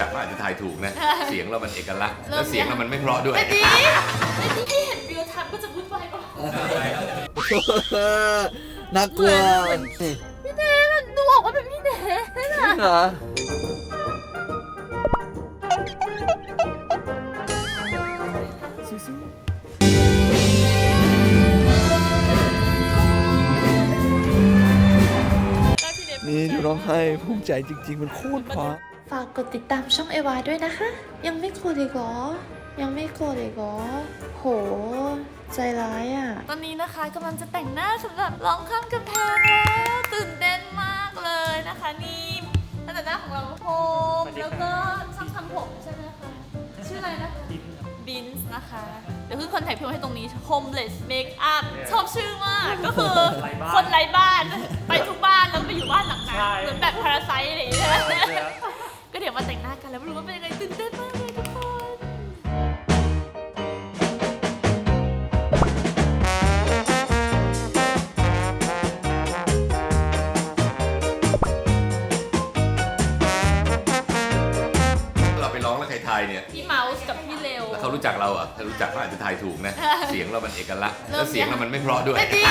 จักก็อาจจะทายถูกนะ เสียงเรามันเอกลักษณ์แล้วเสียงเรามันไม่เพราะด้วย แต่ดีแต่ดีที่เห็นวิวทันก็จะวุ่นวายกว่าน่ากลัวเหมือนพี่เนนดูออกว่าเป็นพี่เนนอะเหรอนี่ดูร้องไห้ภูมิใจจริง ๆ มันโคตรเพราะ ฝากกดติดตามช่องเอวาด้วยนะคะ ยังไม่กดอีกเหรอ ยังไม่กดอีกเหรอ โห ใจร้ายอะ ตอนนี้นะคะกำลังจะแต่งหน้าสำหรับร้องข้ามกำแพงแล้วตื่นเต้นมากเลยนะคะนี่ตั้งแต่หน้าของเราโฮมแล้วก็ช่างทำผมใช่ไหมคะชื่ออะไรนะคะบินส์นะคะ เดี๋ยวคือคนถ่ายพิมพ์ให้ตรงนี้ homeless makeup ชอบชื่อมาก ก็คือคนไร้บ้าน ไปทุกบ้านแล้วไปอยู่บ้านหลังนั้นเหมือนแบบพาราไซอะไรอย่างเงี้ยก็เดี๋ยว มาแต่งหน้ากันแล้วไม่รู้ว่าเป็นยังไงตื่นเต้นมากเลยทุกคนเราไปร้องแล้วใครทายเนี่ย พี่เมาส์กับพี่เลว แล้วเขารู้จักเราอะถ้ารู้จักก็อาจจะทายถูกนะ เสียงเรามันเอกลักษณ์เริ่แล้วมเสียงเรามันไม่เพราะด้วยแต่ดี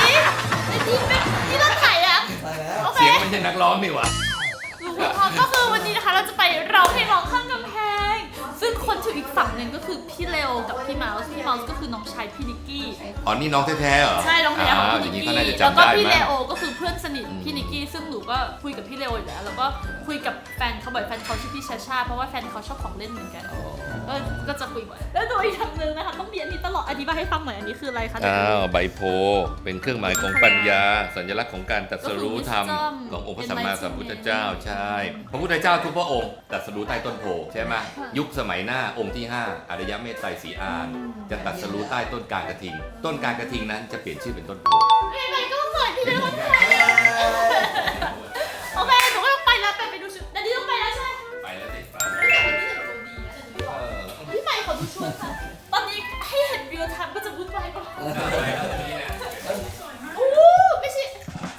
แต่ดีเป็นนี่เราถ่ายอะตายแล้วโอเคเสียงไม่ใช่นักร้องนี่หว่า ก็คือวันนี้นะคะเราจะไปร้องเพลงร้องข้ามกำแพง ซึ่งคนถืออีกฝั่งหนึ่งก็คือพี่เลวกับพี่เมาส์พี่เมาส์ก็คือน้องชายพี่นิกกี้ อ๋อนี่น้องแท้ๆเหรอใช่น้องแท้ของาวพี่อนิย่ากงนี้กี้เขาน่าจะแล้วจำก็ได้พี่ไหเลมโอก็คือเพื่อนสนิทพี่นิกกี้ซึ่งหนูก็คุยกับพี่เลโออยู่แล้วแล้วก็คุยกับแฟนเขาบ่อยแฟนเขาชื่อพี่ชาชาเพราะว่าแฟนเขาชอบของเล่นเหมือนกัน ก็ก็จะคุยบ่อยแล้วโดยอีกทางหนึงนะคะต้องมีอันนี้ตลอดอธิบายให้ฟังหน่อยอันนี้คืออะไรคะอ้าวใบโพธิ์เป็นเครื่องหมายของปัญญา สัญลักษณ์ของการตรัสรู้ธรรมก็คือ wisdom ขององค์พระสัมมาสัมพุทธเจ้าใช่ พระพุทธเจ้าทุกพระองค์ตรัสรู้ใต้ต้นโพธิ์ใช่ไหมยุคสมัยหน้าองค์ที่ 5อารยเมตไตรสีอานจะตรัสรู้ใต้ต้นกลางกระทิง ต้นกลางกระทิงนั้นจะเปลี่ยนชื่อเป็นต้นโพธิ์ไหนๆก็เปิดพี่เลโอโอ โอ้ไม่ใช่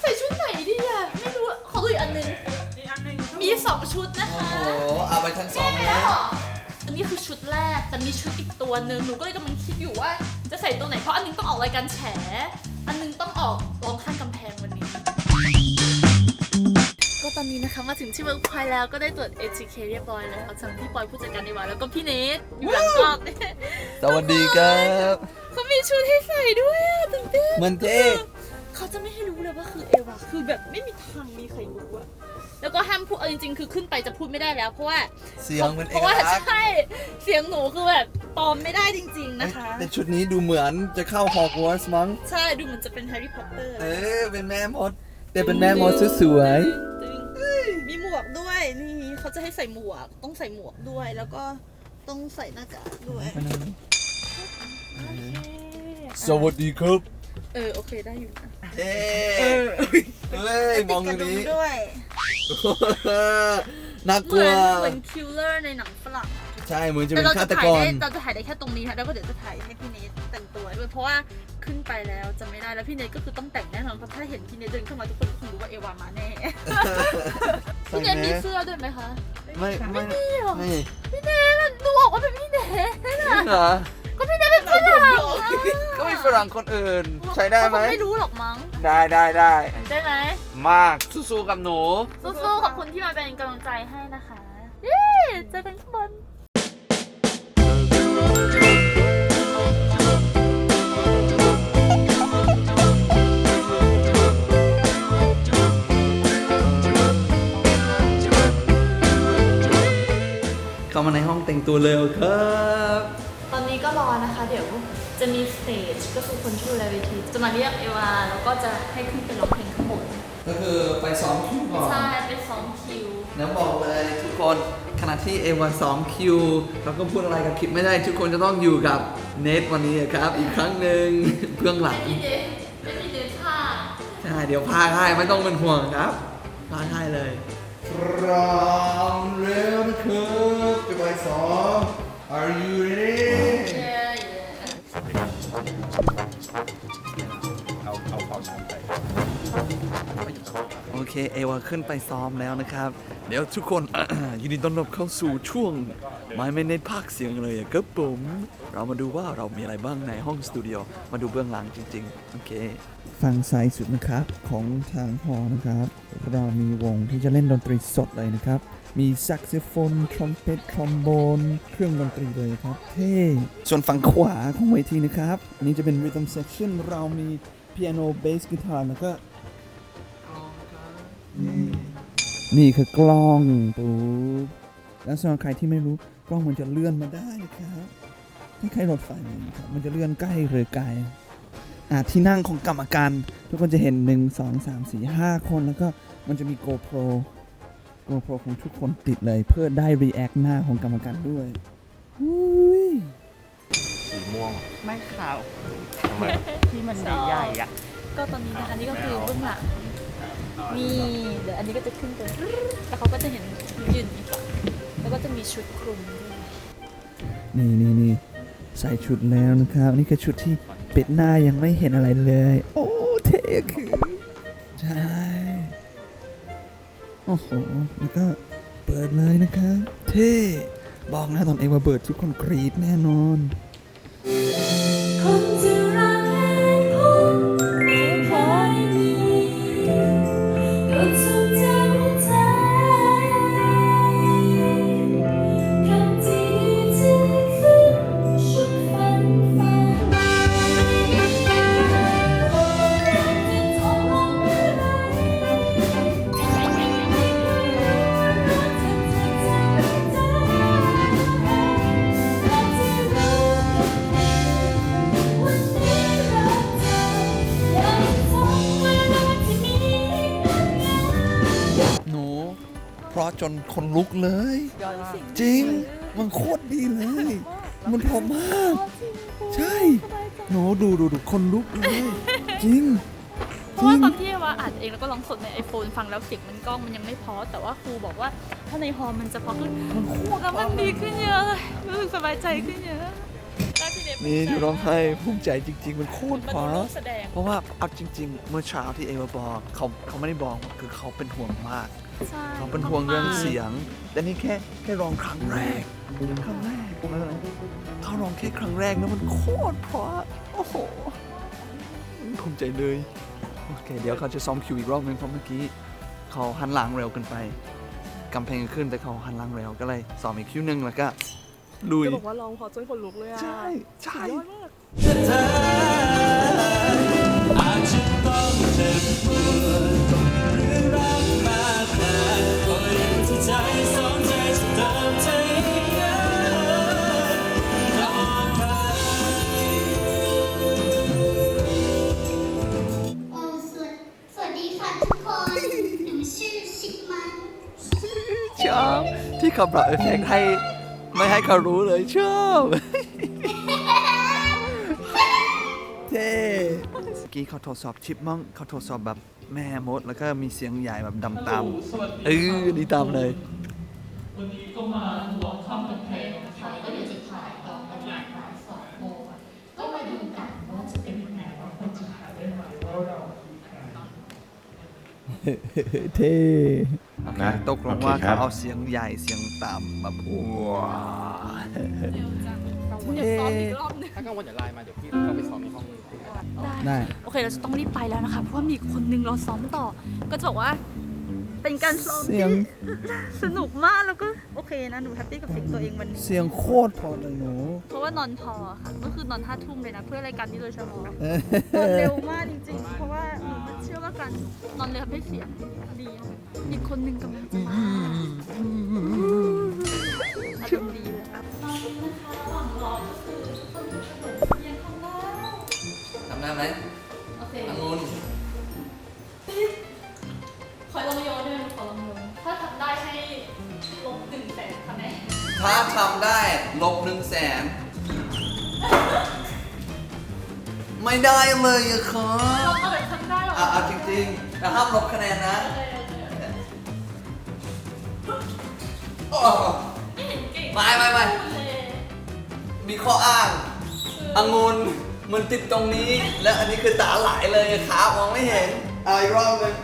ใส่ชุดไหนดีอะไม่รู้อะขอดูอีกอันหนึงมีสองชุดนะคะโอ้โหเอาไปทั้งสองไปเลแล้วยเหรออันนี้คือชุดแรก แต่มีชุดอีกตัวหนึ่งหนูก็เลยกำลังคิดอยู่ว่าจะใส่ตัวไหน เพราะอันหนึงต้องออกรายการแฉ อันหนึงต้องออกร้องข้างกำแพงวันนี้ ก็ตอนนี้นะคะมาถึงที่เมืองพายแล้วก็ได้ตรวจ ATK เรียบร้อยแล้วจากพี่ปอยผู้จัดการในวันแล้วก็พี่เนทอยู่หลังกล้อง สวัสดีครับเขา มีชุดให้ใส่ด้วยอะตื่นเต้นมันเท่เขาจะไม่ให้รู้เลยว่าคือเอวาคือแบบไม่มีทางมีใครรู้อะแล้วก็ห้ามพูดเอาจริงๆ คือขึ้นไปจะพูดไม่ได้แล้ว เพราะว่าเสียงมันเพเอกราะว่าลักษณ์ใช่เสียงหนูคือแบบปลอมไม่ได้จริง ๆนะคะ แต่ชุดนี้ดูเหมือนจะเข้าฮอกวอตส์มั้ง ใช่ดูเหมือนจะเป็นแฮร์รี่พอตเตอร์ เออ เป็นแม่มด แต่เป็นแม่มดสวยตึงมีหมวกด้วย นี่เขาจะให้ใส่หมวก ต้องใส่หมวกด้วย แล้วก็ต้องใส่หน้ากากด้วยๆ สวัสดีครับ เออ โอเคได้อยู่นะเอ้เฮ้ย มองตรงนี้ด้วยน่ากเหลัมืว อนเหมือนคิลเลอร์ในหนังฝรั่งใช่เหมือนจะแต่เป็นเราฆาจะตถ่ายกร ได้เราจะถ่ายได้แค่ตรงนี้ค่ะแล้วก็เดี๋ยวจะถ่ายให้พี่เนทแต่งตัวด้วยเพราะว่าขึ้นไปแล้วจะไม่ได้แล้วพี่เนทก็คือต้องแต่งแน่นอนเพราะถ้าเห็นพี่เนทเดินเข้ามาทุกคนคงรู้ว่าเอวามาแน่พี่เนทมีเสื้อด้วยไหมคะไม่ไม่ไม่หรอไม่พี่เนทดูออกว่าเป็นพี่เนทเหรอ ก็พี่เนทเป็นฝรั่งก็มีฝรั่งคนอื่น ใช้ได้ไหมเขาไม่รู้หรอกมั้งได้ได้ได้ได้ไหมมากสู้ๆกับหนู สู้ๆขอบคุณที่มาเป็นกำลังใจให้นะคะเย้เจอกันข้างบนเข้ามาในห้องแต่งตัวเร็วครับ มีสเตจก็คือคนชื่อแลเวทีจะมาเรียกเอวาแล้วก็จะให้ขึ้นไปร้องเพลงข้างบนก็คือไปซ้อมคิวก่อนใช่ไปซ้อมคิว แล้วบอกเลยทุกคนขณะที่เอวันซ้อมคิวเราก็พูดอะไรกับคลิปไม่ได้ ทุกคนจะต้องอยู่กับเนทวันนี้ครับ อีกครั้งหนึ่งเพื่องหลังพี่เดชเป็นพี่เดชค่ะใช่เดี๋ยวพากให้ไม่ต้องเป็นห่วงครับพากให้เลยพร้อมเร็วนะครับจะไปซ้อม Are you ready เอาเอาเอาน้ำไปโอโอเคเอวาขึ้นไปซ้อมแล้วนะครับ เดี๋ยวทุกคน ยินดีต้อนรับเข้าสู่ช่วงไม่ไม่เน้นภาคเสียงเลยครับผม เรามาดูว่าเรามีอะไรบ้างในห้องสตูดิโอมาดูเบื้องหลังจริง ๆ โอเคฟังซ้ายสุดนะครับของทางฮอนะครับ เรามีวงที่จะเล่นดนตรีสดเลยนะครับ มีแซกโซโฟนทรอมเป็ตทรอมโบน เครื่องดนตรีเลยครับเท่ส่วนฝั่งขวาของเวทีนะครับ อันนี้จะเป็น rhythm section เรามีเปียโนเบสกีตาร์แล้วก็ นี่คือกล้องปุ๊บแล้วสำหรับใครที่ไม่รู้กล้องมันจะเลื่อนมาได้นะครับคล้ายๆรถไฟเลยนะครับมันจะเลื่อนใกล้หรือไกลอ่าที่นั่งของกรรมการ ทุกคนจะเห็น 1 2 3 4 5 คนแล้วก็มันจะมี GoPro GoPro ของทุกคนติดเลยเพื่อได้ react หน้าของกรรมการด้วยอุ้ยสีม่วงไม่ขาวทำไมที่มันใหญ่ๆอะ ก็ตอนนี้นะคะนี่ก็คือเบื้องหลัง นี่เดี๋ยวอันนี้ก็จะขึ้นไปแล้วเขาก็จะเห็นยืนอีกฝั่งแล้วก็จะมีชุดคลุมด้วยนี่นี่นี่ใส่ชุดแล้วนะครับ นี่คือชุดที่ปิดหน้ายังไม่เห็นอะไรเลย โอ้เท่คือใช่โอ้โหแล้วก็เปิดเลยนะครับ เท่บอกนะตอนเองมาเปิดทุกคนกรีดแน่นอนคน จนคนลุกเลย จริง มันโคตรดีเลย มันเพอมาก ใช่หนูดูดูดูคนลุกเลย จริงเพราะว่าตอนที่ว่าอัดเองแล้วก็ร้องสดในไอโฟนฟังแล้วเสียงมันกล้องมันยังไม่พอ แต่ว่าครูบอกว่าถ้าในฮอลมันจะพอขึ้นแล้วมันดีขึ้นเยอะเลยรู้สึกสบายใจขึ้นเยอะได้ที่เด็นี่ดูร้องไห้ภูมิใจจริง ๆ มันโคตรมันเพดูราะลูกแสดงเพราะว่าเอาจริง ๆ เมื่อเช้าที่เอวาบอกเขาเขาไม่ได้บอกคือเขาเป็นห่วงมาก ใช่เขาเป็นห่วงเรื่องเสียง แต่นี่แค่แค่ร้องครั้งแรก ครั้งแรกเออเขาร้องแค่ครั้งแรกแล้วมันโคตรเพราะโอ้โหภูมิใจเลยโอเคเดี๋ยวเขาจะซ้อมคิวอีกรอบนึงเพราะเมื่อกี้เขาหันหลังเร็วเกินไปกำแพงขึ้นแต่เขาหันหลังเร็วก็เลยซ้อมอีกคิวหนึงแล้วก็ลุยจะบอกว่าร้องเพอจนคนลุกเลยอะใช่ใช่ยอดมากโชอบที่เขาปรับเอฟเฟกต์ให้ไม่ให้เขารู้เลยชอบเท่เมื่อกี้เขาทดสอบชิปมังเขาทดสอบแบบแม่มด แล้วก็มีเสียงใหญ่แบบดำตามเออดีตามเลยเท่ นะตกลงว่าโอเคครัเขาบ เอาเสียงใหญ่เสียงต่ำแบบว้าอยากซ้อมอีกรอบหนึงถ้ากังวลอย่าไลน์มาเดี๋ยวพี่เข้าไปซ้อมในห้องได้ โอเคเราจะต้องรีบไปแล้วนะคะ เพราะว่ามีคนนึงรอซ้อมต่อ ก็จะบอกว่า เป็นการซ้อมเสียงที่สนุกมากแล้วก็โอเคนะหนูแฮปปี้กับเสียงตัวเองวันนี้เสียงโคตรพอเลยหนู เพราะว่านอนพอค่ะก็คือนอนห้าทุ่มเลยนะ เพื่อรายการนี้โดยเฉพาะนอนเร็วมากจริงๆ เพราะว่าหนู เชื่อว่าการนอนเร็วทำให้เสียงดี อีกคนนึงกำลังจะมาอารมณ์ดีเลยนะคะระหว่างรอก็คือคนที่ขนมเรียนข้างล่างทำได้ไหมโอเคองุ่นขอลงโยนด้วยนะขอลงโยนถ้าทำได้ให้ลบหนึ่งแสนคะแนนถ้าทำได้ลบหนึ่งแสนไม่ได้เลยอะครับาจริงๆแต่ห้ามลบคะแนนนะไม่ไม่ไม่ไม,มีข้ออ้างองุนมันติดตรงนี้ และอันนี้คือตาไหลเลยขามองไม่เห็นอาอีกรอบนึงเลย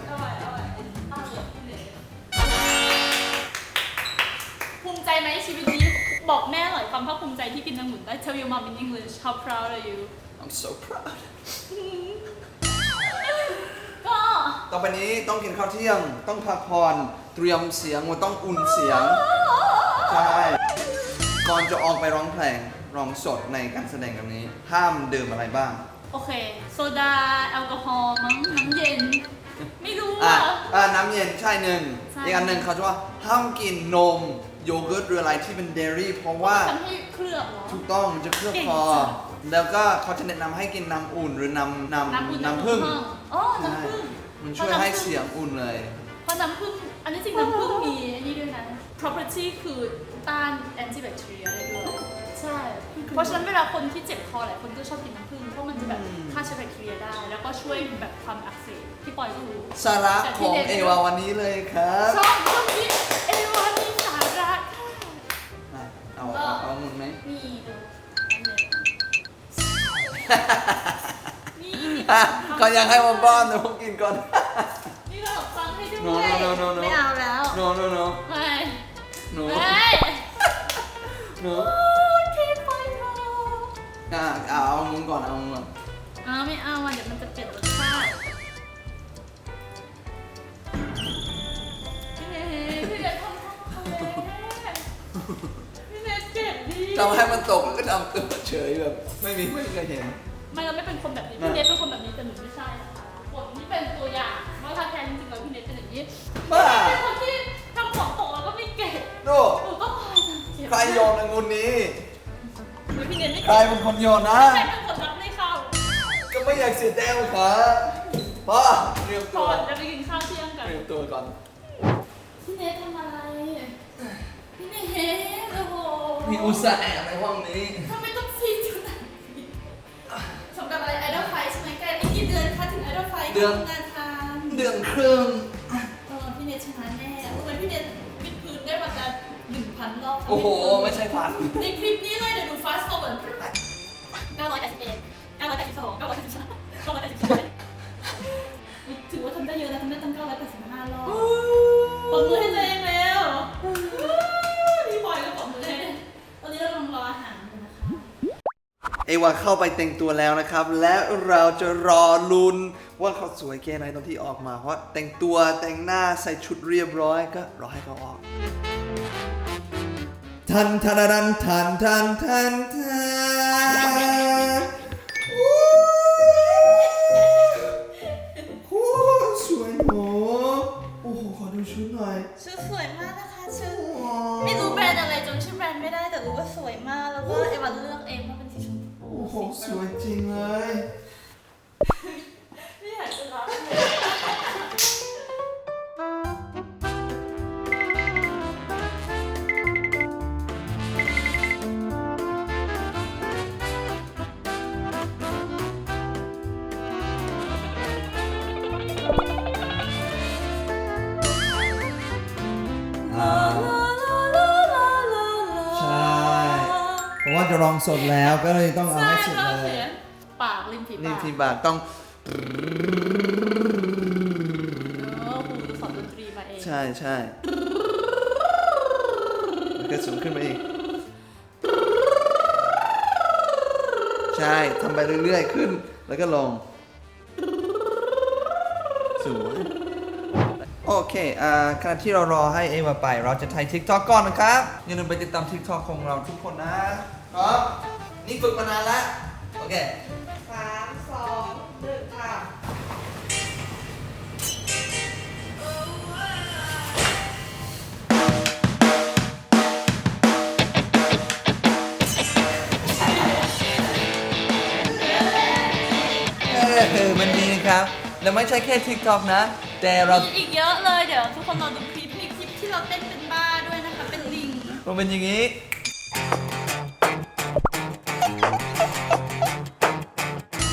ภูมิใจไหมชีวิตนี้ บอกแม่หน่อยความภาคภูมิใจที่กินองุ่นได้ Tell your mom in English how proud are you I'm so proud ต่อไปนี้ต้องกินข้าวเที่ยง ต้องพักผ่อนเตรียมเสียงมันต้องอุ่นเสียง ใช่ ก่อนจะออกไปร้องเพลง ร้องสดในการแสดงแบบนี้ ห้ามดื่มอะไรบ้าง โอเค โซดา แอลกอฮอล์มั้งน้ำเย็น ไม่รู้อะ อะอะน้ำเย็นใช่หนึ่งใช่ อีกอันหนึ่งเขาจะว่าห้ามกินนมโยเกิร์ตหรืออะไรที่เป็นเดรี่ เพราะว่า ทำให้เคลือบเหรอ ถูกต้องมันจะเคลือบเก่งคอ จัง แล้วก็เขาจะแนะนำให้กินน้ำอุ่นหรือน้ำน้น้ำอุ่นำน้ำผึ้งอ๋อใช่น้ำผึ้ง มันช่วยให้เสียงอุ่นเลย เพราะน้ำผึ้งอันนี้จริงน้ำผึ้งมีอันนี้ด้วยนะ property คือต้าน antibacteria ได้ด้วยใช่ เพราะฉะนั้นเวลาคนที่เจ็บคอหลายคนก็ชอบกินน้ำผึ้งเพราะมันจะแบบฆ่าเชื้อแบคทีเรียได้ แล้วก็ช่วยแบบความอักเสบที่ปอยก็รู้สาระของเอวาวันนี้เลยครับชอบช่วงนี้เอวามีสาระค่ะอะเอาเอาเอาหมุนไหมมีดูนี่อะ เขายังให้ผมป้อนเดี๋ยวผมกินก่อน นี่เราฟังให้ด้วย No, no, no, no, no. ไม่เอาแล้ว no no no ไม่ no ไม่ no โอ้ยเคปอยโนอะเอาเอาหมุนก่อนเอาหมุนก่อนอ้าวไม่เอาอะเดี๋ยวมันจะเปลี่ยนรสชาติพี่เนยพี่เนยทำทำทำเลยพี่เนยเจ็บดี ทำให้มันตกแล้วก็ดำตัวเฉยแบบ ไม่มีไม่เคยเห็นไม่ เราไม่เป็นคนแบบนี้พี่เนยเป็นคนแบบนี้แต่หนูไม่ใช่ผลที่เป็นตัวอย่างว่าถ้าแทนจริงๆแล้วพี่เนยเป็นอย่างนี้บ้า เป็นคนที่ทำของตกแล้วก็ไม่เก็บโน่หนูก็คอยสังเกตใครโยนองุ่นนี้เฮ้ยพี่เนยไม่ใครเก็บเป็นคนโยนนะ ใครเป็นคนรับไม่เข้าก็ไม่อยากเสียแต้มครับพ่อเตรียมตัก่วอนจะไปกินข้าวเที่ยงกัน เตรียมตัวก่อน พี่เนยทำอะไร พี่เนยโอ้โห มีอุตส่าห์แอบในห้องนี้ เดือนทำงานทานเดือนครึ่ง เออพี่เนยชนะแน่ทำไมพี่เนยวิดพื้นได้ประมาณหนึ่งพันรอบโอ้โห ไม่ใช่พันในคลิปนี้เลยเดี๋ยวดู fast forward 981 982 983 983ถือว่าทำได้เยอะนะทำได้ตั้ง985รอบปรบมือให้ตัวเองเร็วพี่บอยก็ปรบมือให้ตอนนี้เรากำลังรออาหารอยู่นะคะ เอวาเข้าไปแต่งตัวแล้วนะครับ และเราจะรอลุ้น ว่าเขาสวยแค่ไหนตอนที่ออกมา เพราะแต่งตัวแต่งหน้าใส่ชุดเรียบร้อยก็รอให้เขาออก ทันทันทันทันทันทันทันอู้หูสวยหนูโอ้โหขอดูชุดหน่อยชุดสวยมากนะคะชุดว้าวไม่รู้แบรนด์อะไรจำชื่อแบรนด์ไม่ได้แต่รู้ว่าสวยมากแล้วก็เอวันเลือกเองว่าเป็นสีชมพูโอ้โหสวยจริงเลย สดแล้วก็เลยต้องเอาใช่ให้สุดก็เลเขียยนปากริมฝีนี่ปากทีบากต้อง เออครูสอนดนตรีมาเอง ใช่ใช่แล้วก็สูงขึ้นมาอีก ใช่ทำไปเรื่อย ๆ ขึ้น แล้วก็ลง สวย โอเคอ่าขณะที่เรารอให้เอวาไป เราจะถ่าย TikTok ก่อนนะครับ อย่าลืมไปติดตาม TikTok ของเราทุกคนนะ ครับนี่ฝึกมานานแล้ว โอเคสามสองหนึ่งค่ะเออมันดีนะครับ แล้วไม่ใช่แค่ TikTok นะ แต่เรา มีอีกเยอะเลยเดี๋ยวทุกคนรอดูคลิปมีคลิปที่เราเต้นเป็นบ้าด้วยนะคะ เป็นลิง มันเป็นอย่างนี้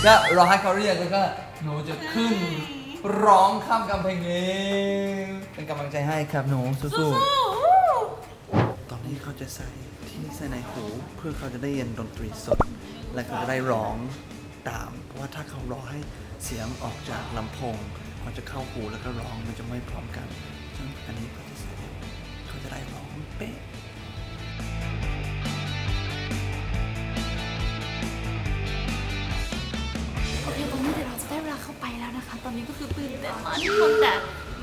ก็รอให้เขาเรียกแล้วก็หนูจะขึ้น ร้องข้ามกำแพงนี้ เป็นกำลังใจให้ครับหนูสู้ๆ ตอนนี้เขาจะใส่ที่ใส่ในหูเพื่อเขาจะได้เรียนดนตรีสด และเขาจะได้ร้องตาม เพราะว่าถ้าเขารอให้เสียงออกจากลำโพงมันจะเข้าหูแล้วก็ร้องมันจะไม่พร้อมกันซึ่งอันนี้เขาจะใส่เขาจะได้ร้องเป๊ะ ทุกคนแต่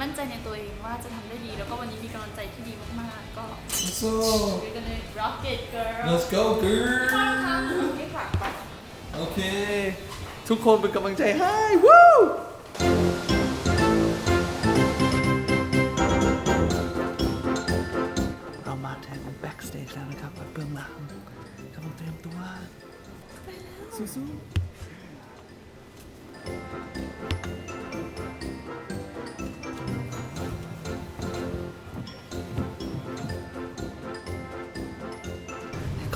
มั่นใจในตัวเองว่าจะทำได้ดี แล้วก็วันนี้มีกำลังใจที่ดีมากๆ ก็ so we're gonna rock it girl let's go girl ที่ฝากไปโอเคทุกคนเป็นกำลังใจให้วู้เรามาถึง backstage แล้วนะครับเบื้องหลังกำลังเตรียมตัวสู้ๆ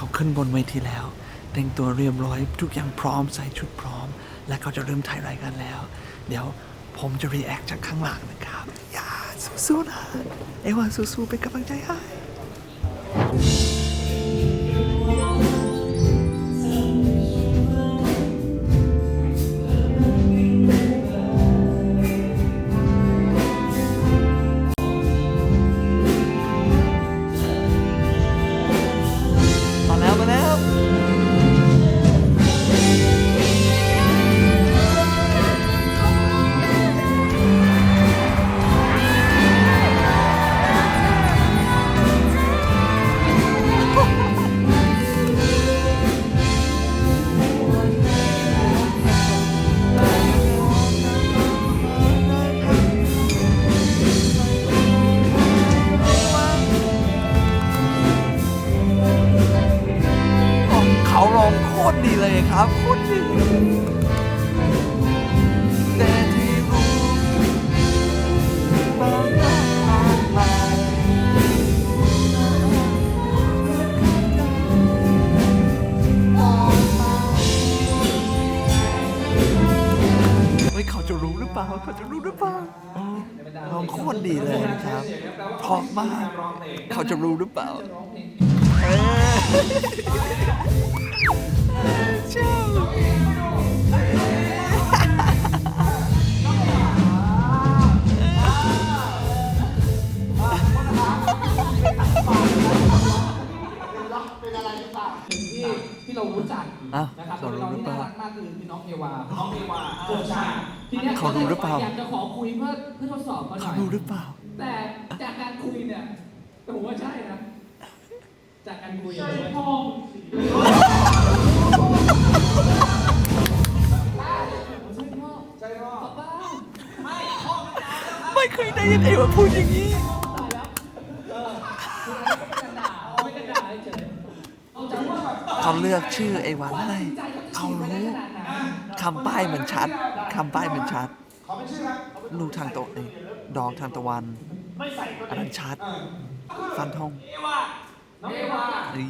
เขาขึ้นบนเวทีแล้ว แต่งตัวเรียบร้อยทุกอย่างพร้อมใส่ชุดพร้อม และเขาจะเริ่มถ่ายรายการแล้ว เดี๋ยวผมจะรีแอคจากข้างหลังนะครับ อย่าสู้ๆนะ เอวาสู้ๆเป็นกำลังใจให้ ฮ้ยเขาจะรู้หรือเปล่าเขาจะรู้หรือเปล่าร้องโคตรดีเลยนะครับเพราะมาก เขาจะรู้หรือเปล่าเออที่ ที่เรารู้จักอ้าวนะครับเขารู้หรือเปล่าน้องที่น่ารักมากคือพี่น้องเอวาน้องเอวาโอ้ใช่ทีนี้ยเขารู้หรือเปล่าอยากจะขอคุยเพื่อเพื่อทดสอบเขาหน่เขาอยรู้หรือเปล่า แต่จากการคุยเนี่ยแต่ผมว่าใช่นะจากการคุยใช่พ่อใช่พ่อใช่พ่อป้าไม่พ่อไม่ตายแล้วครับไม่เคยได้ยินเอวาพูดอย่างนี้ ตายแล้วเออคือไม่กันด่าไม่กันด่าเฉยเอาใจว่าแบบ เลือกชื่อเอวาให้เขาเขาฉีดไปได้รู้คำป้ายมันชัดคำป้ายมันชัด ลูกทางตะวันดอกทางตะวันอันนั้นชัด ฟันธงน้องเอวานี่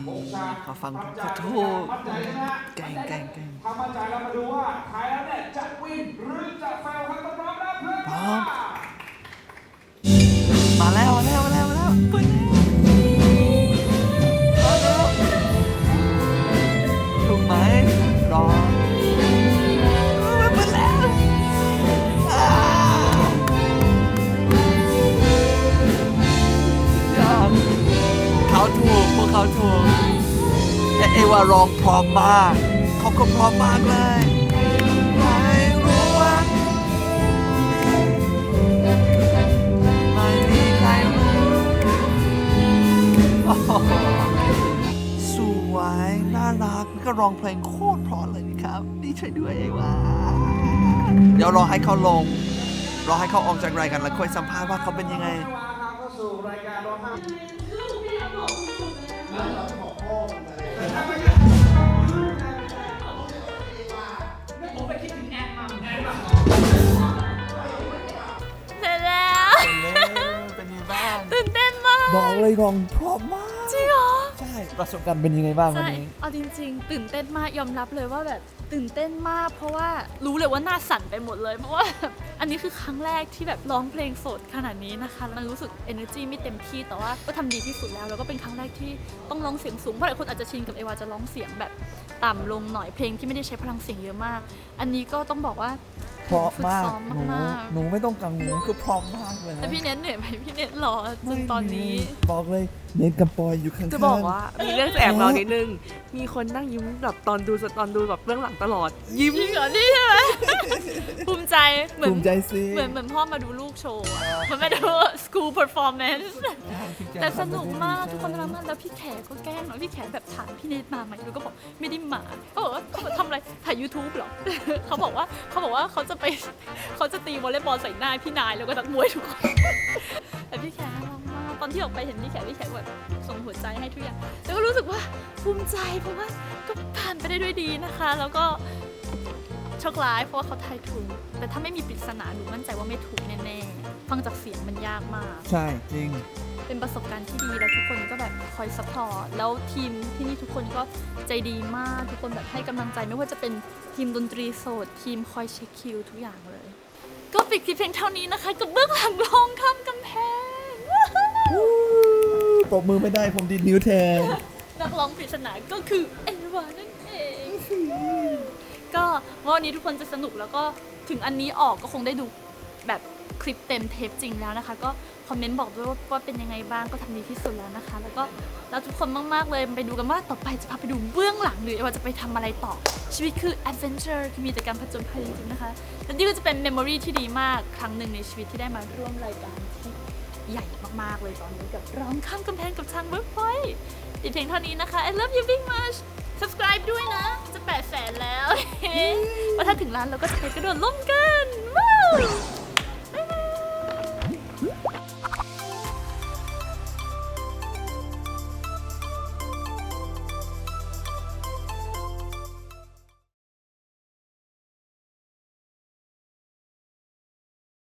เขาฟังขอโทษแกงแกงแกล้งถ้ามั่นใจเรามาดูว่าท้ายแล้วเนี่ยจะวินหรือจะเฟลครับต้องพร้อมแล้วเพื่อนพร้อมมาแล้วมาแล้วมาแล้วมาแล้วเปิดแร้องพร้อมมาก เขาก็พร้อมมากเลยไม่รู้ว่าไม่มีใครรู้โอ้โหสวยน่ารักก็ร้องเพลงโคตรเพราะเลยนะครับดีใจด้วยเอว่าเดี๋ยวรอให้เขาลง รอให้เขาออกจากรายการแล้วค่อยสัมภาษณ์ว่าเขาเป็นยังไงมาครับเข้าสู่รายการร้องไห้ ผมไปคิดถึงแอนมาแอนมาเสร็จแล้วเป็นยังไงบ้างตื่นเต้นมากบอกเลยร้องเพราะมากจริงเหรอใช่ประสบการณ์เป็นยังไงบ้างวันใช่นี้ เอาจริง ๆ ตื่นเต้นมากยอมรับเลยว่าแบบ ตื่นเต้นมาก เพราะว่ารู้เลยว่าหน้าสั่นไปหมดเลย เพราะว่า อันนี้คือครั้งแรกที่แบบร้องเพลงสดขนาดนี้นะคะมันรู้สึก energy ไม่เต็มที่แต่ว่าก็ทำดีที่สุดแล้วแล้วก็เป็นครั้งแรกที่ต้องร้องเสียงสูงเพราะหลายคนอาจจะชินกับเอวาจะร้องเสียงแบบต่ำลงหน่อยเพลงที่ไม่ได้ใช้พลังเสียงเยอะมาก อันนี้ก็ต้องบอกว่า เพราะมากฝึกซ้อมหนูมากๆหนูไม่ต้องกังวลคือพร้อมมากเลยแต่นะพี่เน็ตเหนื่อยไหมพี่เน็ตรอจนตอนนี้บอกเลยเน็ตกับปอยอยู่ข้างๆ จะบอกว่ามีเรื่องจะแอบเรานิดนึง มีคนนั่งยิ้มแบบตอนดูตอนดูแบบเบื้องหลังตลอด ยิ้ม จริงเหรอนี่ใช่ไหมภูมิใจเหมือนภูมิใจสิ เหมือนเหมือนพ่อมาดูลูกโชว์อะเหมือนมาดู school performance แต่สนุกมากทุกคนรักมากแล้วพี่แขกก็แกล้งเนาะพี่แขกแบบถามพี่เนทมาไหมหนูก็บอกไม่ได้มาเขาบอกว่าเขาบอกทำอะไรถ่าย YouTube เหรอ เขาบอกว่าเขาบอกว่าเขาจะไปเขาจะตีวอลเลย์บอลใส่หน้าพี่นายแล้วก็ตักมวยทุกคน แต่พี่แขกน่ารักมากตอนที่ออกไปเห็นพี่แขกพี่แขกแบบส่งหัวใจให้ทุกอย่างแล้วก็รู้สึกว่าภูมิใจเพราะว่าก็ผ่านไปได้ด้วยดีนะคะ แล้วก็ โชคร้ายเพราะว่าเขาทายถูก แต่ถ้าไม่มีปริศนาหนูมั่นใจว่าไม่ถูกแน่ๆ ฟังจากเสียงมันยากมาก ใช่จริง เป็นประสบการณ์ที่ดีแล้วทุกคนก็แบบคอยซัพพอร์ต แล้วทีมที่นี่ทุกคนก็ใจดีมาก ทุกคนแบบให้กำลังใจไม่ว่าจะเป็นทีมดนตรีโสด ทีมคอยเช็คคิวทุกอย่างเลย ก็ปิดคลิปเพียงเท่านี้นะคะ กับเบื้องหลังลองข้ามกำแพง ปรบมือไม่ได้ผมดีดนิ้วแทน นักร้องปริศนาก็คือเอวานั่นเอง ก็วันนี้ทุกคนจะสนุกแล้วก็ถึงอันนี้ออกก็คงได้ดูแบบคลิปเต็มเทปจริงแล้วนะคะ ก็คอมเมนต์บอกด้วยว่าเป็นยังไงบ้างก็ทำดีที่สุดแล้วนะคะ แล้วก็แล้วทุกคนมากๆเลยไปดูกันว่าต่อไปจะพาไปดูเบื้องหลังหรือว่าจะไปทำอะไรต่อ ชีวิตคือ adventure คือมีแต่การผจญภัยจริงๆนะคะและนี่ก็จะเป็น memory ที่ดีมากครั้งหนึ่งในชีวิตที่ได้มาร่วมรายการที่ใหญ่มากๆเลยตอนนี้กับร้องข้ามกำแพงกับทาง Workpoint อีกเพียงเท่านี้นะคะ I love you big much subscribe ด้วยนะ จะแปดแสนแล้วว่าถ้าถึงร้านเราก็จะไปกระโดดล่มกันว้าว